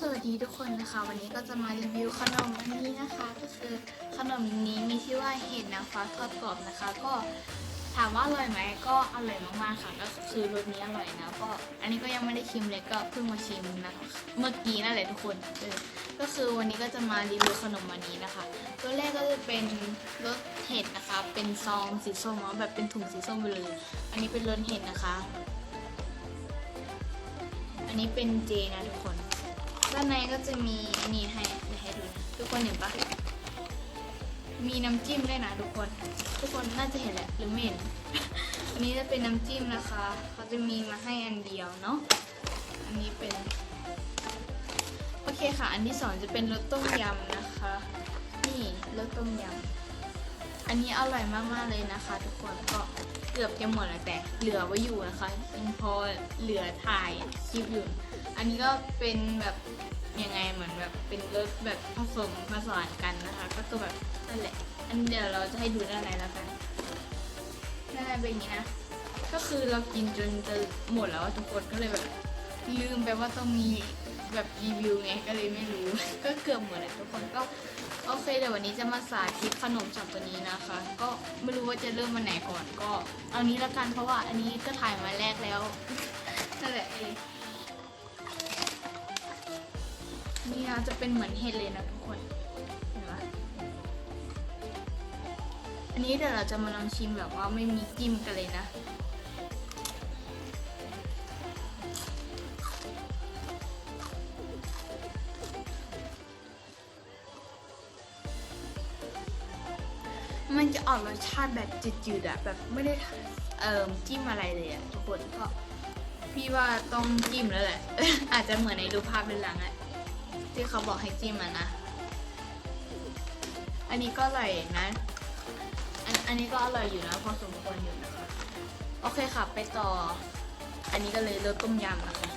สวัสดีทุกคนนะคะ วันนี้ก็จะมารีวิวขนมอันนี้นะคะ ก็คือขนมนี้มีชื่อว่าเห็ดนางฟ้าทอดกรอบนะคะ ก็ถามว่าอร่อยไหมก็อร่อยมากๆค่ะ ก็คือรสนี้อร่อยนะก็อันนี้ก็ยังไม่ได้ชิมเลยก็เพิ่งมาชิมนะเมื่อกี้นั่นแหละทุกคนเออก็คือวันนี้ก็จะมารีวิวขนมอันนี้นะคะ ตัวแรกก็จะเป็นรสเห็ดนะคะ เป็นซองสีส้มแบบเป็นถุงสีส้มไปเลย อันนี้เป็นรสเห็ดนะคะ อันนี้เป็นเจนะทุกคน ด้านในก็จะมีนี่ให้ให้ดูนะทุกคนเห็นปะมีน้ำจิ้มด้วยนะทุกคน ทุกคนน่าจะเห็นแหละหรือไม่เห็น อันนี้จะเป็นน้ำจิ้มนะคะ เขาจะมีมาให้อันเดียวเนาะ อันนี้เป็น โอเคค่ะ อันที่สองจะเป็นรสต้มยำนะคะ นี่รสต้มยำ อันนี้อร่อยมากๆเลยนะคะ ทุกคนก็เกือบจะหมดแล้วแต่เหลือไว้อยู่นะคะยังพอเหลือถ่ายคลิปอยู่ อันนี้ก็เป็นแบบยังไงเหมือนแบบเป็นรสแบบผสมผสานกันนะคะ ก็คือแบบนั่นแหละ อันเดี๋ยวเราจะให้ดูด้านในแล้วกันด้านในเป็นอย่างนี้นะก็คือเรากินจนจะหมดแล้วทุกคนก็เลยแบบลืมไปว่าต้องมีแบบรีวิวไงก็เลยไม่รู้ ก็เกือบหมดแล้วทุกคนก็ โอเคเดี๋ยววันนี้จะมาสาธิตขนมจากตัวนี้นะคะ ก็ไม่รู้ว่าจะเริ่มวันไหนก่อนก็ เอานี้ละกันเพราะว่าอันนี้ก็ถ่ายมาแรกแล้วนั่นแหละเองนี่นะจะเป็นเหมือนเห็ดเลยนะทุกคนเห็นปะอันนี้เดี๋ยวเราจะมาลองชิมแบบว่าไม่มีจิ้มกันเลยนะ มันจะออกรสชาติแบบจืดๆอะแบบไม่ได้เอ่อจิ้มอะไรเลยอะทุกคนก็พี่ว่าต้องจิ้มแล้วแหละ อาจจะเหมือนในรูปภาพเป็นหลังอะที่เขาบอกให้จิ้มอะนะ อันนี้ก็อร่อยนะอันอันนี้ก็อร่อยอยู่นะพอสมควรอยู่นะคะ โอเคค่ะไปต่อ อันนี้ก็เลยรสต้มยำนะคะ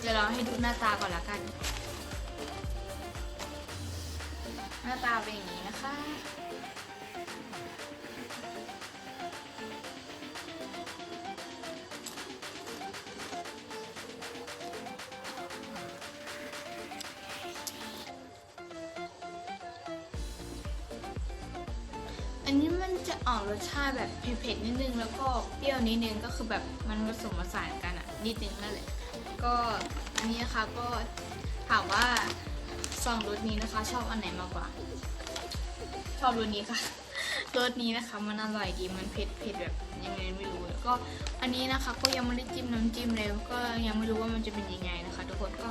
เดี๋ยวเราให้ดูหน้าตาก่อนละกัน หน้าตาเป็นอย่างนี้นะคะ อันนี้มันจะออกรสชาติแบบเผ็ดๆนิดนึง แล้วก็เปรี้ยวนิดนึงก็คือแบบมันผสมผสานกันอะนิดนึงนั่นแหละก็อันนี้นะคะก็ถามว่า สองรสนี้นะคะ ชอบอันไหนมากกว่า ชอบรสนี้ค่ะรสนี้นะคะ มันอร่อยดีมันเผ็ดเผ็ดแบบยังไงไม่รู้แล้วก็อันนี้นะคะก็ยังไม่ได้จิ้มน้ำจิ้มเลยก็ยังไม่รู้ว่ามันจะเป็นยังไงนะคะ ทุกคนก็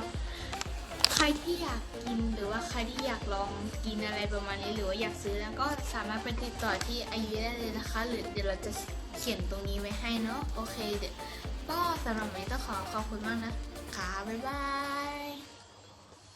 ใครที่อยากกินหรือว่าใครที่อยากลองกินอะไรประมาณนี้หรือว่าอยากซื้อนะก็สามารถไปติดต่อที่ไอยูได้เลยนะคะ หรือเดี๋ยวเราจะเขียนตรงนี้ไว้ให้เนาะโอเคเดี๋ยวก็สำหรับวันนี้ต้องขอขอบคุณมากนะคะบ๊ายบาย